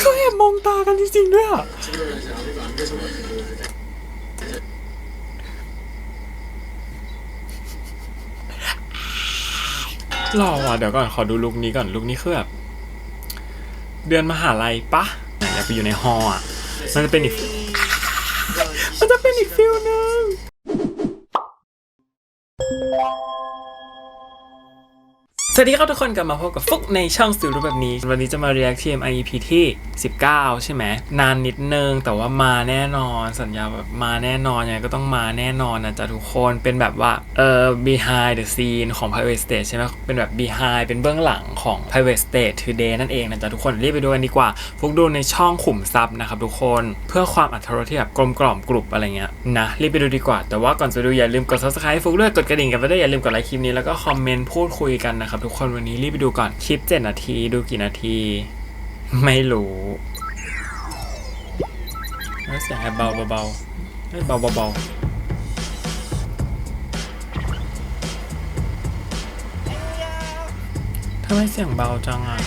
เขาแอบมองตากันจริงๆด้วยอะหล่อว่ะเดี๋ยวก่อนขอดูลุคนี้ก่อนลุคนี้คือแบบเดือนมหาลัยปะอยากไปอยู่ในฮออะมันจะเป็นอีกมันจะเป็นอีกฟิลนึง สวัสดีครับทุกคนกลับมาพบกับฟุกในช่องสื่อรูปแบบนี้ วันนี้จะมา react TMI EP ที่ 19 ใช่ไหมนานนิดนึง แต่ว่ามาแน่นอนสัญญาแบบมาแน่นอนยังไงก็ต้องมาแน่นอนนะจ๊ะทุกคนเป็นแบบว่าเอ่อ behind the scene ของ private stage ใช่ไหมเป็นแบบ behind เป็นเบื้องหลังของ private stage today นั่นเองนะจ๊ะทุกคนรีบไปดูกันดีกว่า ฟุกดูในช่องขุมทรัพย์นะครับทุกคนเพื่อความอัธรสที่แบบกลมกล่อมกรุบอะไรเงี้ยนะรีบไปดูดีกว่า แต่ว่าก่อนจะดูอย่าลืมกด subscribe ฟุกด้วยกดกระดิ่งกันไปด้วยอย่าลืมกดไลค์คลิปนี้แล้วก็คอมเมนต์พูดคุยกันนะครับทุกคนวันนี้รีบไปดูก่อนคลิป 7 นาทีดูกี่นาที ไม่รู้แล้วเสียงแอบเบาเบาๆเฮ้ยเบาเบาๆทำไมเสียงเบาจังอ่ะ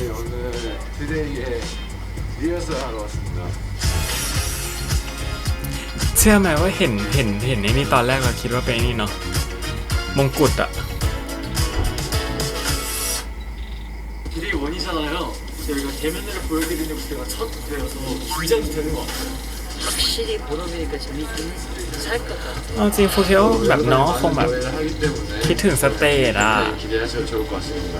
저는 오늘 투데이에 리허설 하러 왔습니다. เชื่อไหมว่าเห็นเห็นเห็นไอ้นี่ตอนแรกเราคิดว่าเป็นไอ้นี่เนาะมงกุฎอะ 길이 원이잖아요. 저희가 대면으로 보여드리는 무대가 첫 무대여서 긴장이 되는 것 같아요. 확실히 보름이니까 재밌긴 살것 같아. เอาจริงฟูเคิดว่าแบบน้องคงแบบ 노래를 하기 때문에 คิดถึงสเตจอะ 많이 기대하셔도 좋을 것 같습니다.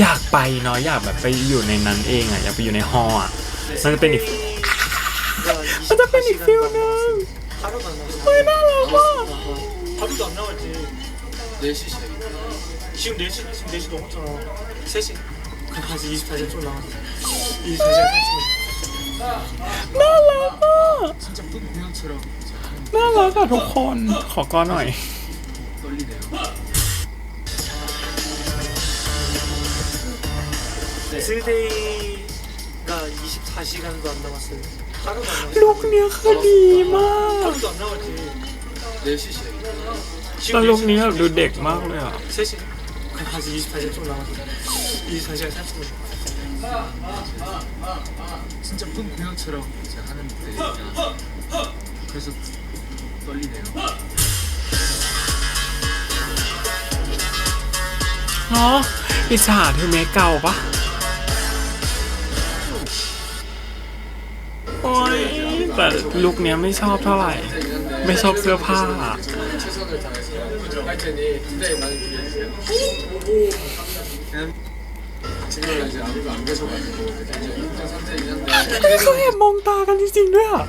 อยากไปเนาะอยากแบบไปอยู่ในนั้นเองอะอยากไปอยู่ในฮอลล์อะ 네. 상대편이 상대편이 네. 피우면 얼마나 아파. 하루도 안 나왔지. 4시 시작 지금 4시 지금 4시 넘었잖아. 3시. 그럼 아직 24시간 좀 남았어 24시간 진짜 뿜대형처럼. 날아가 조건 거거 나이. 떨리네요. 슬데이가 시간도 안 남았어요. 하루도 안 남았어. ลุคเนี้ยคือดีมาก 하루도 안 나왔지. 4시 시작입니다. แล้วลุคนี้แบบดูเด็กมากเลยอะ 3시. 그럼 한 24시간 좀 남았어. 24시간 살찌면 진짜 쁜 공연처럼 이제 하는 무대니까 그래서 떨리네요. เนาะอิจฉาเธอเมคเก่าปะ แต่ลุคเนี้ยไม่ชอบเท่าไหร่ ไม่ชอบเสื้อผ้า เขาแอบมองตากันจริงๆด้วยอะ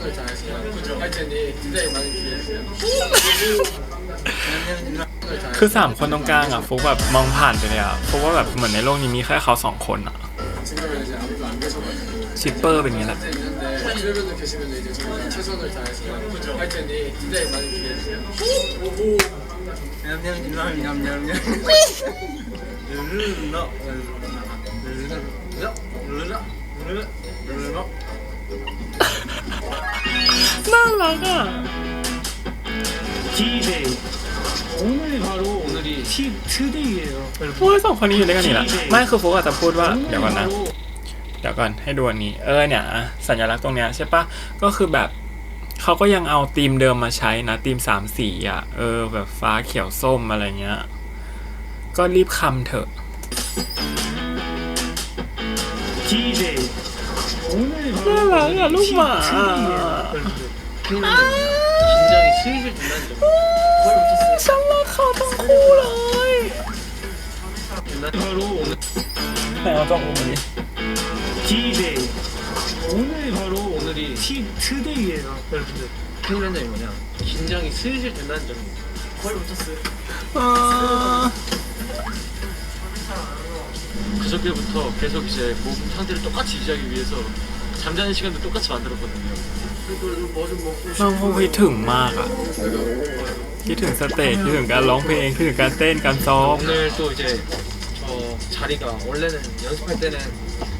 수업을 잘하시면 그 죠. 발전이 굉장히 많이 기대했어 요. คือสามคนตรงกลางอะฟุกแบบมองผ่านไปเลยอะเพราะว่าแบบเหมือนในโลกนี้มีแค่เขาสองคนอะ 지금은 이제 아무도 안 계셔가지고 ชิปเปอร์เป็นอย่างนี้แหละ 이제 있는데 주변에 계시면 이제 정말 최선을 다해서 그 죠. 발전이 굉장히 많이 기대했어 요. 오 호. 냠냠 냠냠 냠 냠. 르르나 르르나 르르나 르르나 รักอ่ะ D-Day. 오늘 바로 오늘이 T, T데이예요. โอ้ยสองคนนี้อยู่ด้วยกันนี่แหละไม่คือฟุกอาจจะพูดว่าเดี๋ยวก่อนนะ 바로 เดี๋ยวก่อนให้ดูอันนี้ เออเนี่ยสัญลักษณ์ตรงเนี้ยใช่ปะก็คือแบบเขาก็ยังเอาธีมเดิมมาใช้นะธีมสามสีอ่ะ เออ แบบฟ้าเขียวส้มอะไรเงี้ย ก็รีบคำเถอะ D-Day. 오늘 바로 나라, 야, 오늘이 롱마. T, 아 긴장이 슬슬 된다는 점. 정말 가던 코라. 바로 오늘 D-Day. 오늘 바로 오늘이 T 투데이예요, 여러분들. 큰일 난 점이 뭐냐? 긴장이 슬슬 된다는 점입니다. 아, 그저께부터 계속 이제 모든 상태를 똑같이 유지하기 위해서 잠자는 시간도 똑같이 만들었거든요. น้องคงคิดถึงมากอ่ะ คิดถึงสเตจคิดถึงการร้องเพลงคิดถึงการเต้นการซ้อม 오늘 또 이제 저 자리가 원래는 연습할 때는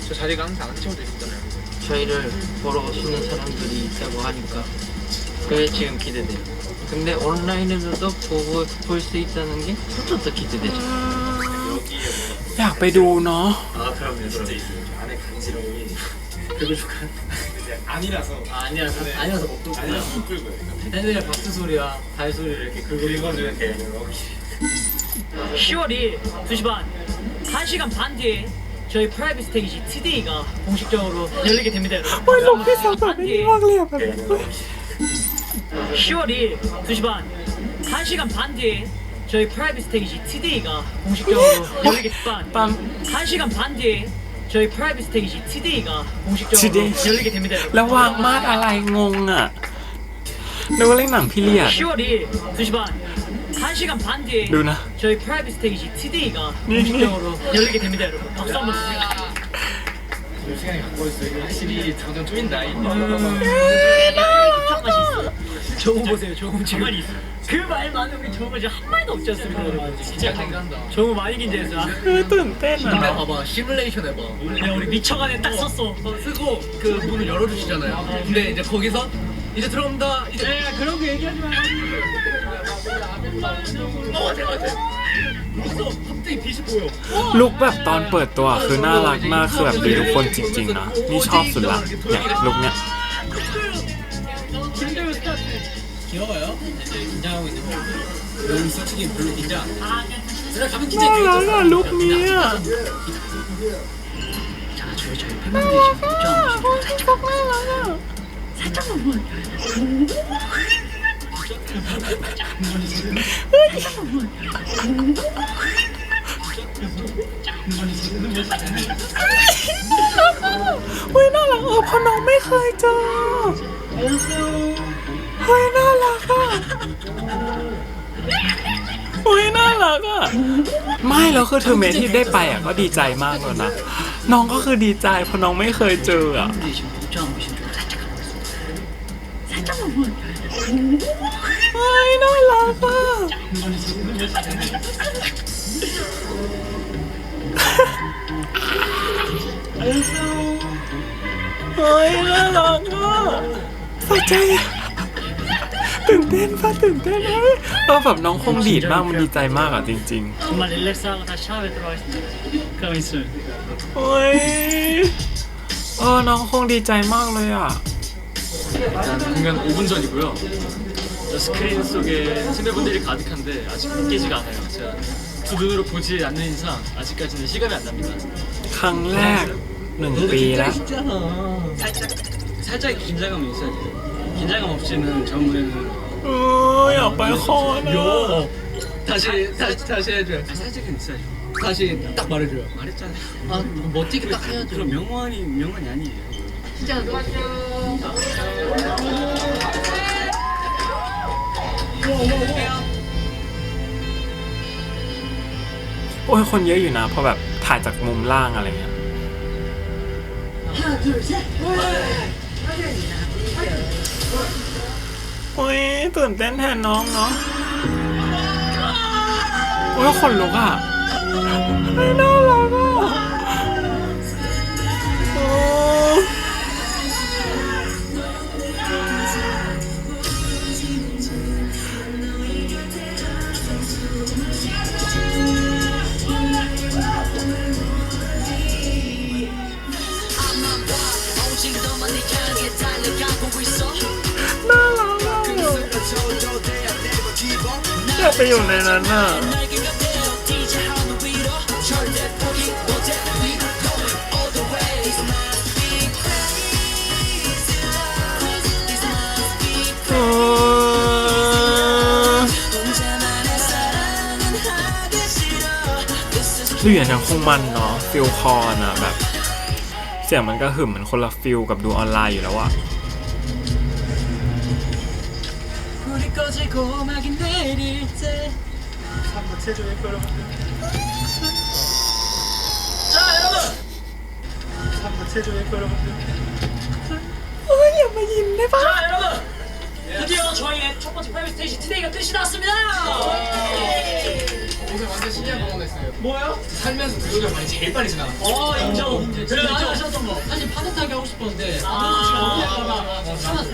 저 자리가 항상 안 채워져 있었잖아요. 저희를 보러 오시는 사람들이 있다고 하니까 그게 지금 기대돼요. 근데 온라인으로도 보고 볼 수 있다는 게 또 더 기대되죠. อยากไปดูเนาะ 이제 아니라서 아, 아니라서 네. 아니라서 못 끄고 아니라서 못 끌고요. 이거. 애들의 박수 소리와 발 소리를 이렇게 긁고 긁어줘야 돼요. 이렇게. 10월이 2시 반, 1시간 반 뒤에 저희 프라이빗 스테이지 TD가 공식적으로 열리게 됩니다. 뭘 먹겠어, 나 맨날 막래요. 10월이 2시 반, 1시간 반 뒤에 저희 프라이빗 스테이지 TD가 공식적으로 열리게 됩니다. 1시간 반 뒤에 저희 프라이빗 스테이지 투데이가 공식적으로 Today. 열리게 됩니다 여러분. แล้ววางมาดอะไรงงอ่ะนึกว่าเล่นหนังพี่เลียด 10월 2일 2시 반 1시간 반 뒤에 ดูนะ 저희 프라이빗 스테이지 투데이가 네, 공식적으로 열리게 됩니다 여러분 박수 한번 주세요 시간이 갖고 있어 이게 확실히 점점 쪼인다 이 한 맛이 있어. 저거 보세요. 저거 지금 그말 많은 게 저거 지금 한 마리도 없지 않습니까, 여러분? 진짜 긴장한다 저거 많이 긴장했어. 아, คือตื่นเต้นอะเนาะ 봐봐 시뮬레이션 해봐 야, 우리 미쳐가네 딱 썼어. 쓰고 그 문을 열어주시잖아요 근데 이제 거기서 이제 들어옵니다 이제 야, 그런 거 얘기하지 마. 어 맞아 맞아 있어 갑자기 빛이 보여 ลุกแบบตอนเปิดตัวคือน่ารักมากคือแบบดีทุกคนจริงๆนะ นี่ชอบสุดละเนี่ยลุกเนี่ย 귀여워요 이제 긴장하고 있는 거 여기 솔직히 별로 긴장 제가 가면 น่า 긴장이 รักอะลุกเนี้ย 자, 저희 저희 팬분들이 지금 입장하고 계시고เฮ้ยน่ารักเออเพราะน้องไม่เคยเจอ เฮ้ยน่ารักอะเฮ้ยน่ารักอะ ไม่แล้วคือเธอเมที่ได้ไปอะก็ดีใจมากเลยนะ น้องก็คือดีใจเพราะน้องไม่เคยเจออะ เฮ้ยน่ารักอะ เฮ้ยน่ารักอะส่ใจ ตื่นเต้นฟ้าตื่นเต้นเฮ้ยเออแบบน้องคงดีดมากมันดีใจมากอ่ะจริง 정말 릴렉스하고 다시 샤워에 들어가겠습니다. 그럼 있어요. ๆเฮ้ยเออน้องคงดีใจมากเลยอ่ะ 공연 5분 전이고요. 스크린 속에 친구분들이 가득한데 아직 깨지가 않아요. 제가 두 눈으로 보지 않는 이상 아직까지는 실감이 안 납니다. ครั้งแรกหนึ่งปีแล้ว 살짝 긴장감이 있어야 돼요. 긴장감 없이는 저 무대는 เอออยากไปคอนอะ 다시 다시 다시 해줘요 살짝은 있어야죠. 다시 딱 말해줘요 말했잖아요. 아 멋지게 딱 해야죠 그럼 명언이 명언이 아니에요. โอ้ยคนเยอะอยู่นะเพอแบบถ่ายจากมุมล่างอะไรเงี้ยโ อ้ยตื่นเต้นแทนน้องเนาะโอ้ยขนลุกอะไม่น่ารักอะ ไปอยู่ในนั้นอะเออดูอย่างนั้นคงมันเนาะฟิลคอร์นะแบบ เสียงมันก็หึมเหมือนคนละฟิลกับดูออนไลน์อยู่แล้วอะ 1일째 한번 체조해 여러분들 자 여러분. 한번 체조해 여러분들 어머니 어머니 힘내봐. 자 여러분. 드디어 저희의 첫 번째 프라이빗 스테이지 투데이가 끝이 났습니다 오늘 완전 신기한 경험했어요. 뭐요? 살면서 그거를 많이 제일 빨리 지나갔어. 어 인정 그래 안 하셨던 거 사실 파도타기 하고 싶었는데 아 지금 문제될까봐 참았어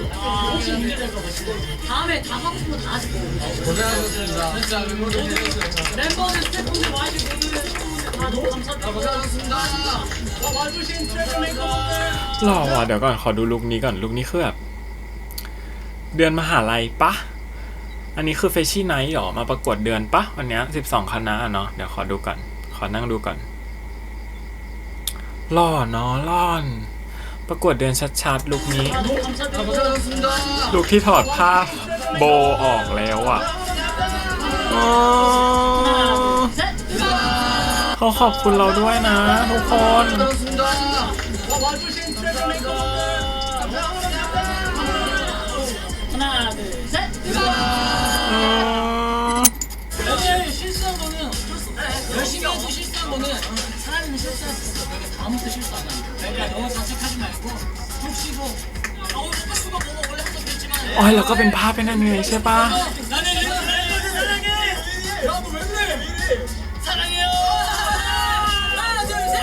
혹시 문제될까봐 지금 다음에 다 하고 싶은 거다 하시고 고생하셨습니다. 진짜 멤버들 고생하셨습니다. 멤버들 스태프분들 와주시고 오늘 스태프분들 다 너무 감사드리고 고생하셨습니다. 와, 와주신 트래블 메이커분들 หล่อว่ะเดี๋ยวก่อนขอดูลุคนี้ก่อนลุคนี้คือแบบ เดือนมหาลัยปะ อันนี้คือเฟชชี่ไนท์หรอ มาประกวดเดือนปะวันนี้สิบสองคณะเนาะ เดี๋ยวขอดูก่อน ขอนั่งดูก่อนล่อเนาะล่อน ประกวดเดือนชัดๆลุกนี้ ลุกที่ถอดผ้าโบออกแล้วอะ่ะเขาขอบคุณเราด้วยนะทุกคน 수 있어 그러니까 다음부터 실수 안 하는 거야 그러니까 너무 자책하지 말고 푹 쉬고 아 오늘 오빠 수가 너무 원래 항상 그랬지만 อ๋อแล้วก็เป็นภาพเป็นอันนี้ใช่ปะ 나는 래퍼를 사랑해 여러분 왜 그래 사랑해요 하나 둘셋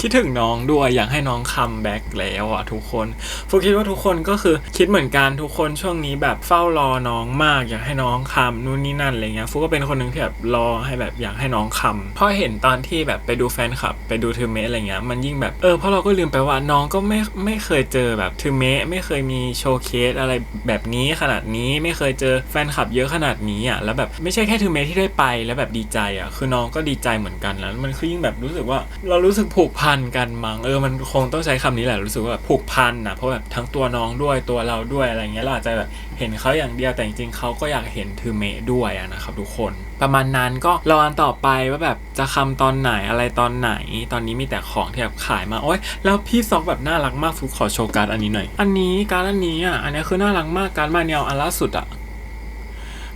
คิดถึงน้องด้วยอยากให้น้องคัมแบ็กแล้วอ่ะทุกคน ฟูคิดว่าทุกคนก็คือคิดเหมือนกันทุกคนช่วงนี้แบบเฝ้ารอน้องมากอยากให้น้องคัมนู่นนี่นั่นอะไรเงี้ยฟูก็เป็นคนหนึ่งที่แบบรอให้แบบอยากให้น้องคัมเพราะเห็นตอนที่แบบไปดูแฟนคลับ ไปดูเทอร์เมสอะไรเงี้ยมันยิ่งแบบเออเพราะเราก็ลืมไปว่าน้องก็ไม่ไม่เคยเจอแบบเทอร์เมสไม่เคยมีโชว์เคสอะไรแบบนี้ขนาดนี้ไม่เคยเจอแฟนคลับเยอะขนาดนี้อะแล้วแบบไม่ใช่แค่เทอร์เมสที่ได้ไปแล้วแบบดีใจอะคือน้องก็ดีใจเหมือนกันแล้วมันคือยิ่งแบบรู้สึกว่าเรารู้สึกผูกพันกันมั้งเออมันคงต้องใช้คำนี้แหละรู้สึกว่าแบบผูกพันนะเพราะแบบทั้งตัวน้องด้วยตัวเราด้วยอะไรเงี้ยเราอาจจะแบบเห็นเขาอย่างเดียวแต่จริงๆเขาก็อยากเห็นทือเมะด้วยนะครับทุกคน ประมาณนั้นก็รออันต่อไปว่าแบบจะคำตอนไหนอะไรตอนไหน ตอนนี้มีแต่ของที่แบบขายมาโอ๊ยแล้วพี่ซอกแบบน่ารักมากฟุกขอโชว์การ์ดอันนี้หน่อย อันนี้การ์ดอันนี้อะอันนี้คือน่ารักมากการ์ดมาเนียลอันล่าสุดอะ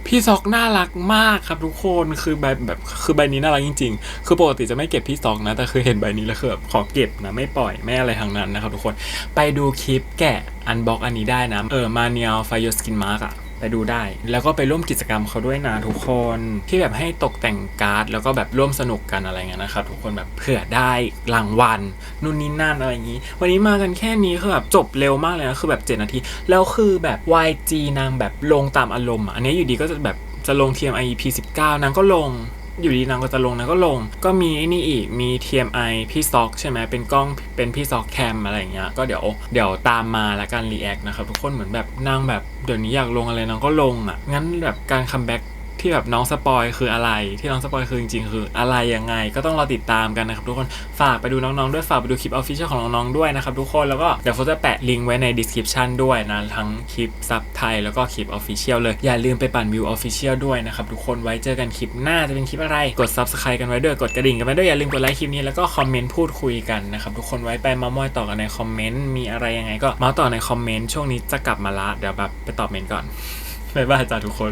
พี่ซอกน่ารักมากครับทุกคนคือใบแบบคือใบนี้น่ารักจริง ๆ คือปกติจะไม่เก็บพี่ซอกนะ แต่คือเห็นใบนี้แล้วคือแบบขอเก็บนะไม่ปล่อยไม่อะไรทางนั้นนะครับทุกคนไปดูคลิปแกะอันบ็อกอันนี้ได้นะเออมาเนียลไฟโยสกินมาร์กอะ ไปดูได้ แล้วก็ไปร่วมกิจกรรมเขาด้วยนะทุกคนที่แบบให้ตกแต่งการ์ด แล้วก็แบบร่วมสนุกกันอะไรเงี้ยนะครับทุกคนแบบเผื่อได้รางวัลนู่นนี่นั่นอะไรอย่างนี้ วันนี้มากันแค่นี้คือแบบจบเร็วมากเลยนะคือแบบ 7 นาที แล้วคือแบบ YG นางแบบลงตามอารมณ์อันนี้อยู่ดีก็จะแบบจะลง TMI EP 19นางก็ลง อยู่ดีนางก็จะลงนางก็ลง ก็มีไอ้นี่อีกมี TMI พี่ซอกใช่ไหมเป็นกล้องเป็นพี่ซอกแคมอะไรเงี้ยก็เดี๋ยวเดี๋ยวตามมาและการรีแอคนะครับทุกคนเหมือนแบบนางแบบเดี๋ยวนี้อยากลงอะไรนางก็ลงอะงั้นแบบการคัมแบ็ก ที่แบบน้องสปอยคืออะไร ที่น้องสปอยคือจริงๆ คืออะไรยังไง ก็ต้องรอติดตามกันนะครับทุกคนฝากไปดูน้องๆด้วยฝากไปดูคลิปออฟฟิเชียลของน้องๆด้วยนะครับทุกคนแล้วก็เดี๋ยวโฟจะแปะลิงก์ไว้ใน description ด้วยนะทั้งคลิปซับไทยแล้วก็คลิปออฟฟิเชียลเลยอย่าลืมไปปั่นวิวออฟฟิเชียลด้วยนะครับทุกคนไว้เจอกันคลิปหน้าจะเป็นคลิปอะไรกด subscribe กันไว้ด้วยกดกระดิ่งกันไว้ด้วยอย่าลืมกดไลค์คลิปนี้แล้วก็คอมเมนต์พูดคุยกันนะครับทุกคนไว้ไปมามอยต่อกันในคอมเมนต์มีอะไรยังไงก็มาต่อในคอมเมนต์ช่วงนี้จะกลับมาละเดี๋ยวแบบไปตอบเมนต์ก่อนบ๊ายบายจ้าทุกคน